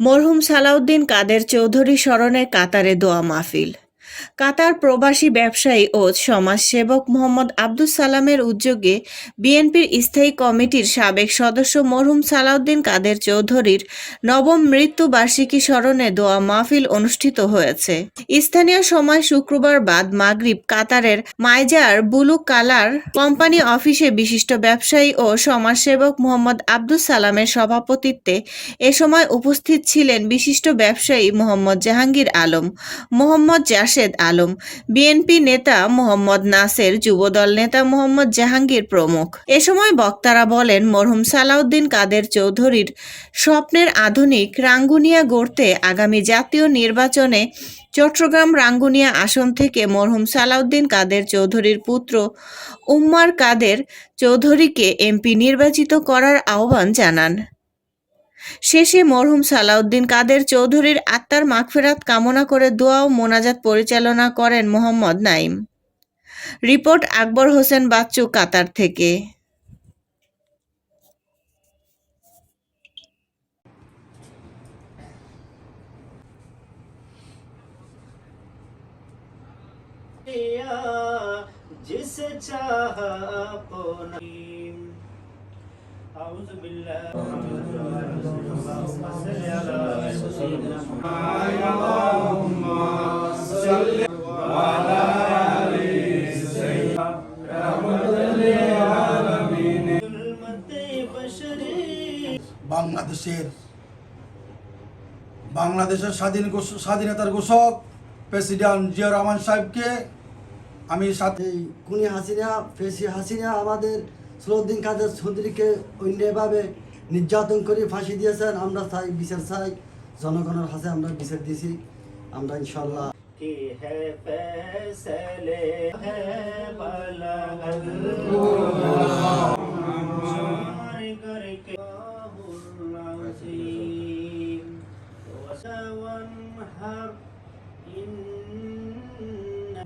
মরহুম সালাউদ্দিন কাদের চৌধুরী স্মরণে কাতারে দোয়া মাহফিল। কাতার প্রবাসী ব্যবসায়ী ও সমাজসেবক মোহাম্মদ আব্দুস সালামের উদ্যোগে বিএনপির স্থায়ী কমিটির সাবেক সদস্য মরহুম সালাউদ্দিন কাদের চৌধুরীর নবম মৃত্যুবার্ষিকী স্মরণে দোয়া মাহফিল অনুষ্ঠিত হয়েছে। স্থানীয় সময় শুক্রবার বাদ মাগরিব কাতারের মাইজার বুলু কালার কোম্পানি অফিসে বিশিষ্ট ব্যবসায়ী ও সমাজসেবক মোহাম্মদ আব্দুস সালামের সভাপতিত্বে এ সময় উপস্থিত ছিলেন বিশিষ্ট ব্যবসায়ী মোহাম্মদ জাহাঙ্গীর আলম, মোহাম্মদ জাসেদ আলম, বিএনপি নেতা মোহাম্মদ নাসের যুবদল নেতা মোহাম্মদ জাহাঙ্গীর প্রমুখ। এ সময় বক্তারা বলেন, মরহুম সালাউদ্দিন কাদের চৌধুরীর স্বপ্নের আধুনিক রাঙ্গুনিয়া গড়তে আগামী জাতীয় নির্বাচনে চট্টগ্রাম রাঙ্গুনিয়া আসন থেকে মরহুম সালাউদ্দিন কাদের চৌধুরীর পুত্র উম্মার কাদের চৌধুরীকে এমপি নির্বাচিত করার আহ্বান জানান। শেষে মরহুম সালাউদ্দিন কাদের চৌধুরীর আত্মার মাগফেরাত কামনা করে দোয়া ও মোনাজাত পরিচালনা করেন মোহাম্মদ নাইম রিপোর্ট আকবর হোসেন বাচ্চু কাতার থেকে किया जिस चाह अपना أعوذ بالله صل على سيدنا ظلمت بشری বাংলাদেশের বাংলাদেশের স্বাধীন ঘোষ- স্বাধীনতার ঘোষক প্রেসিডেন্ট জিয়া রহমান সাহেবকে আমি সাথে এই কুনি হাসিনা ফেসি হাসিনা আমাদের সলউদ্দিন কাদের চৌধুরীকে অন্যায়ভাবে নির্যাতন করে ফাঁসি দিয়েছেন, আমরা চাই বিচার চাই। জনগণের হাতে আমরা বিচার দিয়েছি। আমরা ইনশাল্লাহ কি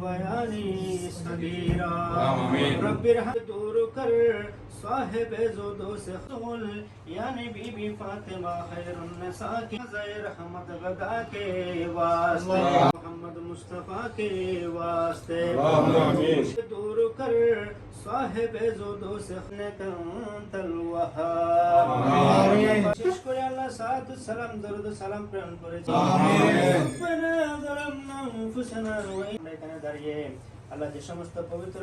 بیانی صغیرہ۔ رب رحم دور کر صاحب سے خول یعنی بی فاطمہ خیر النساء کی زیر غدا کے واسطے محمد مصطفیٰ کے واسطے۔ دور کر صاحب زودو سے تلوہا اللہ ساتھ سلام درد سلام پرن پرے আমরা এখানে দাঁড়িয়ে আল্লাহ যে সমস্ত পবিত্র